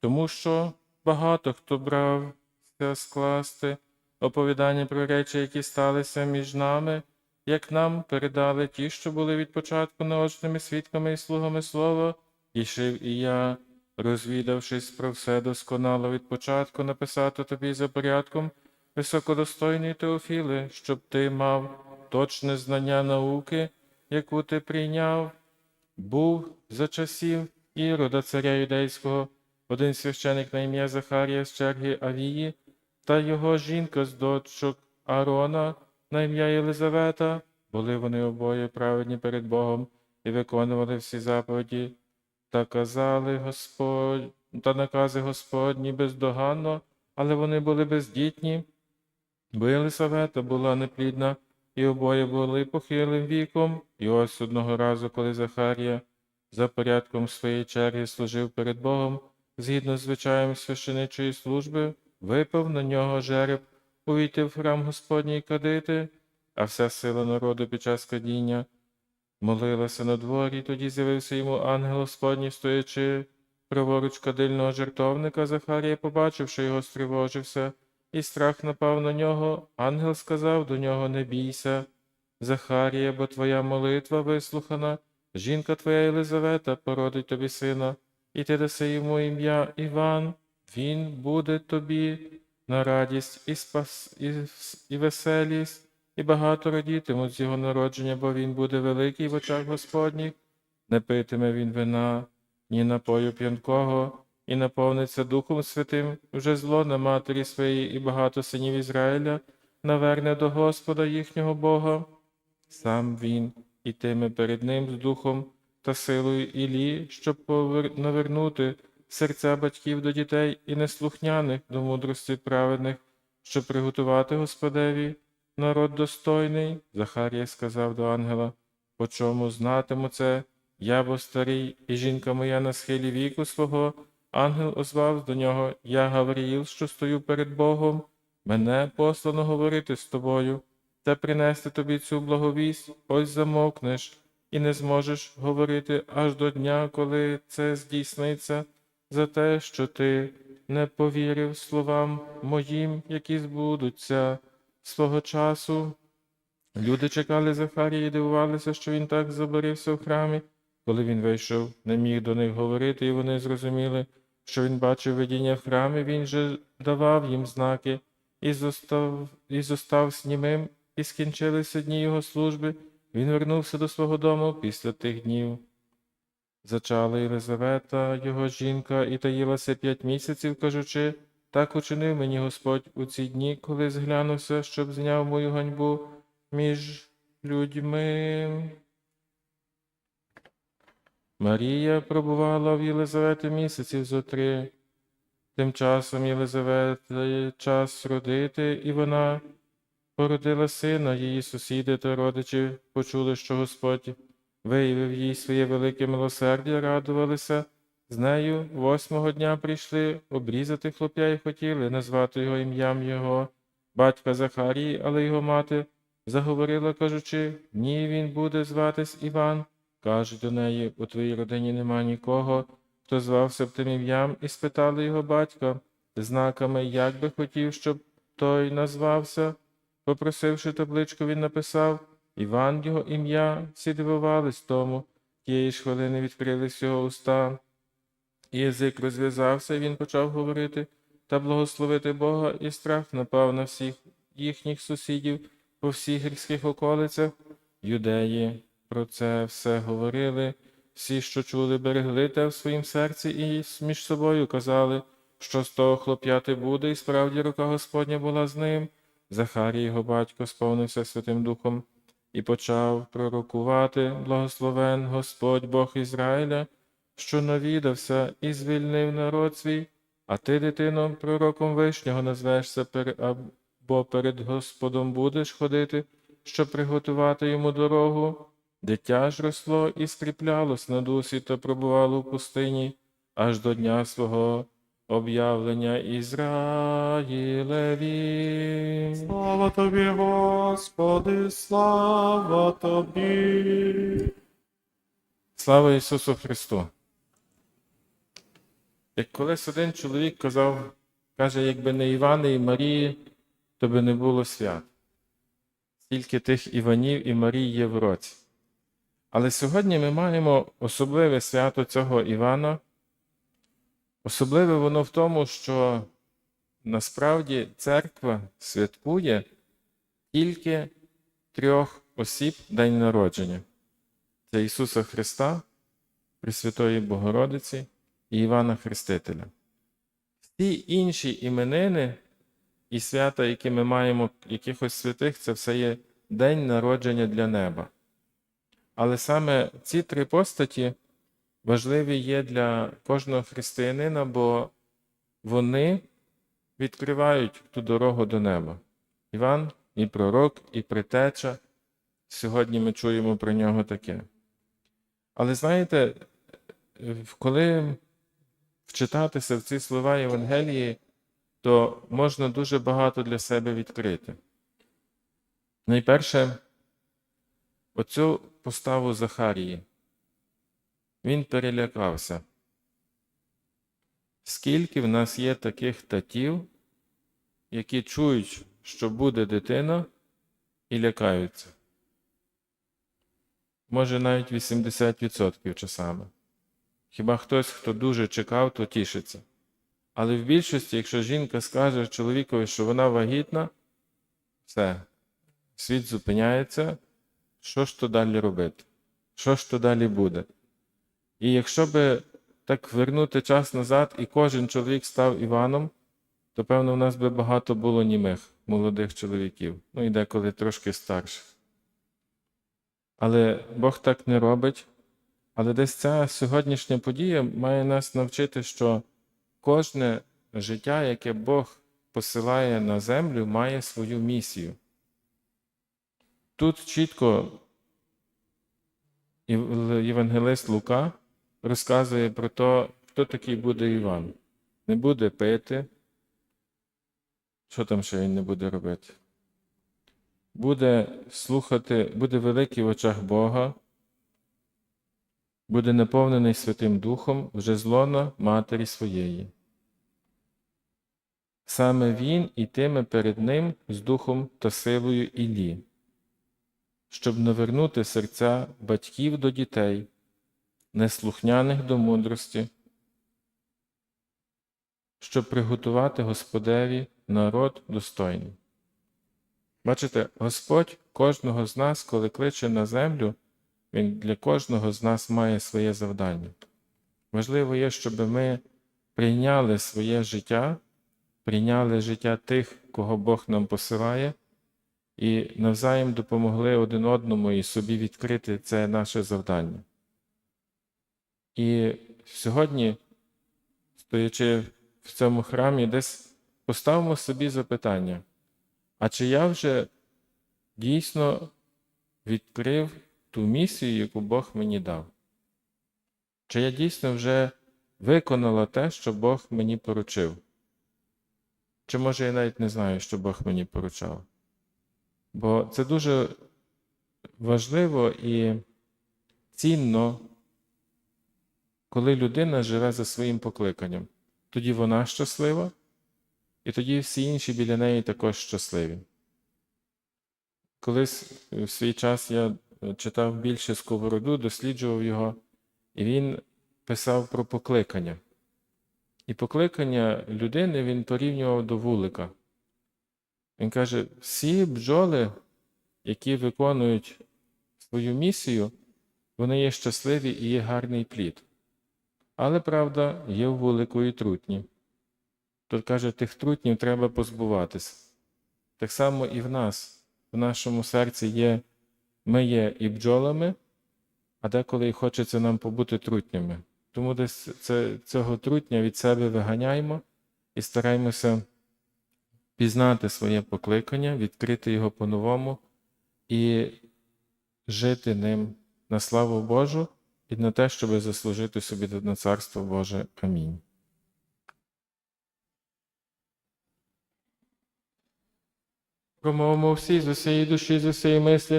тому що багато хто брався скласти оповідання про речі, які сталися між нами, як нам передали ті, що були від початку наочними свідками і слугами слова, і шив і я, розвідавшись про все досконало від початку, написати тобі за порядком високодостойний Теофіле, щоб ти мав точне знання науки, яку ти прийняв, був за часів Ірода, царя юдейського, один священик на ім'я Захарія з черги Авії, та його жінка з дочок Аарона на ім'я Єлизавета, були вони обоє праведні перед Богом і виконували всі заповіді, та казали Господь, та накази Господні бездоганно, але вони були бездітні, бо Єлисавета була неплідна, і обоє були похилим віком, і ось одного разу, коли Захарія за порядком своєї черги служив перед Богом, згідно з звичаєм священичої служби, випав на нього жереб, увійти в храм Господній кадити, а вся сила народу під час кадіння молилася на дворі, тоді з'явився йому ангел Господній, стоячи праворуч кадильного жертовника, Захарія, побачивши його, стривожився, і страх напав на нього. Ангел сказав до нього: Не бійся, Захарія, бо твоя молитва вислухана, жінка твоя Єлизавета породить тобі сина, і ти даси йому ім'я Іван, він буде тобі на радість і спас і, і веселість, і багато радітимуть з його народження, бо він буде великий в очах Господніх, не питиме він вина, ні напою п'янкого, і наповниться Духом Святим, вже зло на матері своєї і багато синів Ізраїля наверне до Господа їхнього Бога. Сам він ітиме перед ним з духом та силою Ілі, щоб навернути серця батьків до дітей і неслухняних до мудрості праведних, щоб приготувати Господеві народ достойний. Захарія сказав до ангела, по чому знатиму це, я бо старий, і жінка моя на схилі віку свого. Ангел озвав до нього, я Гавриїл, що стою перед Богом, мене послано говорити з тобою та принести тобі цю благовість, ось замовкнеш, і не зможеш говорити аж до дня, коли це здійсниться, за те, що ти не повірив словам моїм, які збудуться свого часу. Люди чекали Захарії і дивувалися, що він так забарився в храмі. Коли він вийшов, не міг до них говорити, і вони зрозуміли, що він бачив видіння в храмі, він же давав їм знаки, і зостав, і зостав німим, і скінчилися дні його служби. Він вернувся до свого дому після тих днів. Зачала Єлизавета, його жінка, і таїлася п'ять місяців, кажучи, так учинив мені Господь у ці дні, коли зглянувся, щоб зняв мою ганьбу між людьми. Марія пробувала в Єлизавети місяців зо три. Тим часом Єлизавети час родити, і вона породила сина, її сусіди та родичі почули, що Господь виявив їй своє велике милосердя, радувалися. З нею восьмого дня прийшли обрізати хлоп'я і хотіли назвати його ім'ям його батька Захарії, але його мати заговорила, кажучи, ні, він буде зватись Іван. Кажуть до неї, у твоїй родині нема нікого, хто звався б тим ім'ям, і спитали його батька знаками, як би хотів, щоб той назвався. Попросивши табличку, він написав Іван його ім'я, всі дивувались тому, тієї ж хвилини відкрились його уста. Язик розв'язався, і він почав говорити та благословити Бога, і страх напав на всіх їхніх сусідів по всіх гірських околицях. Юдеї про це все говорили, всі, що чули, берегли те в своїм серці, і між собою казали, що з того хлоп'яти буде, і справді рука Господня була з ним. Захарій, його батько, сповнився Святим Духом і почав пророкувати благословен Господь Бог Ізраїля, що навідався і звільнив народ свій, а ти, дитино, пророком вишнього назвешся або перед Господом будеш ходити, щоб приготувати йому дорогу. Дитя ж росло і скріплялось на дусі та пробувало в пустині аж до дня свого об'явлення Ізраїлеві. Слава тобі, Господи, слава тобі. Слава Ісусу Христу! Як колись один чоловік казав, каже, якби не Івани і Марії, то би не було свят. Стільки тих Іванів і Марій є в році. Але сьогодні ми маємо особливе свято цього Івана. Особливе воно в тому, що насправді церква святкує тільки трьох осіб День народження. Це Ісуса Христа, Пресвятої Богородиці і Івана Хрестителя. Всі інші іменини і свята, які ми маємо, якихось святих, це все є День народження для неба. Але саме ці три постаті важливі є для кожного християнина, бо вони відкривають ту дорогу до неба. Іван і пророк, і притеча. Сьогодні ми чуємо про нього таке. Але знаєте, коли вчитатися в ці слова Євангелії, то можна дуже багато для себе відкрити. Найперше, оцю поставу Захарії. Він перелякався. Скільки в нас є таких татів, які чують, що буде дитина, і лякаються? Може навіть 80% часами. Хіба хтось, хто дуже чекав, то тішиться. Але в більшості, якщо жінка скаже чоловікові, що вона вагітна, все, світ зупиняється, що ж то далі робити? Що ж то далі буде? І якщо би так вернути час назад, і кожен чоловік став Іваном, то певно в нас би багато було німих молодих чоловіків, ну і деколи трошки старших. Але Бог так не робить. Але десь ця сьогоднішня подія має нас навчити, що кожне життя, яке Бог посилає на землю, має свою місію. Тут чітко Євангелист Лука розказує про те, хто такий буде Іван. Не буде пити. Що там ще він не буде робити? Буде слухати, буде великий в очах Бога, буде наповнений Святим Духом вже з лона матері своєї. Саме він ітиме перед ним з духом та силою Іллі, щоб навернути серця батьків до дітей, неслухняних до мудрості, щоб приготувати Господеві народ достойний. Бачите, Господь кожного з нас, коли кличе на землю, Він для кожного з нас має своє завдання. Важливо є, щоб ми прийняли своє життя, прийняли життя тих, кого Бог нам посилає, і навзаєм допомогли один одному і собі відкрити це наше завдання. І сьогодні, стоячи в цьому храмі, десь поставимо собі запитання, а чи я вже дійсно відкрив ту місію, яку Бог мені дав? Чи я дійсно вже виконала те, що Бог мені поручив? Чи може я навіть не знаю, що Бог мені поручав? Бо це дуже важливо і цінно, коли людина живе за своїм покликанням. Тоді вона щаслива, і тоді всі інші біля неї також щасливі. Колись в свій час я читав більше сковороду, досліджував його, і він писав про покликання. І покликання людини він порівнював до вулика. Він каже: всі бджоли, які виконують свою місію, вони є щасливі і є гарний плід. Але правда, є в вулику і трутні. Тут каже, тих трутнів треба позбуватися. Так само і в нас, в нашому серці є, ми є і бджолами, а деколи і хочеться нам побути трутнями. Тому десь це, цього трутня від себе виганяємо і стараємося пізнати своє покликання, відкрити його по-новому і жити ним на славу Божу і на те, щоб заслужити собі на Царство Боже. Амінь. Промовимо всі з усієї душі, з усієї мислі.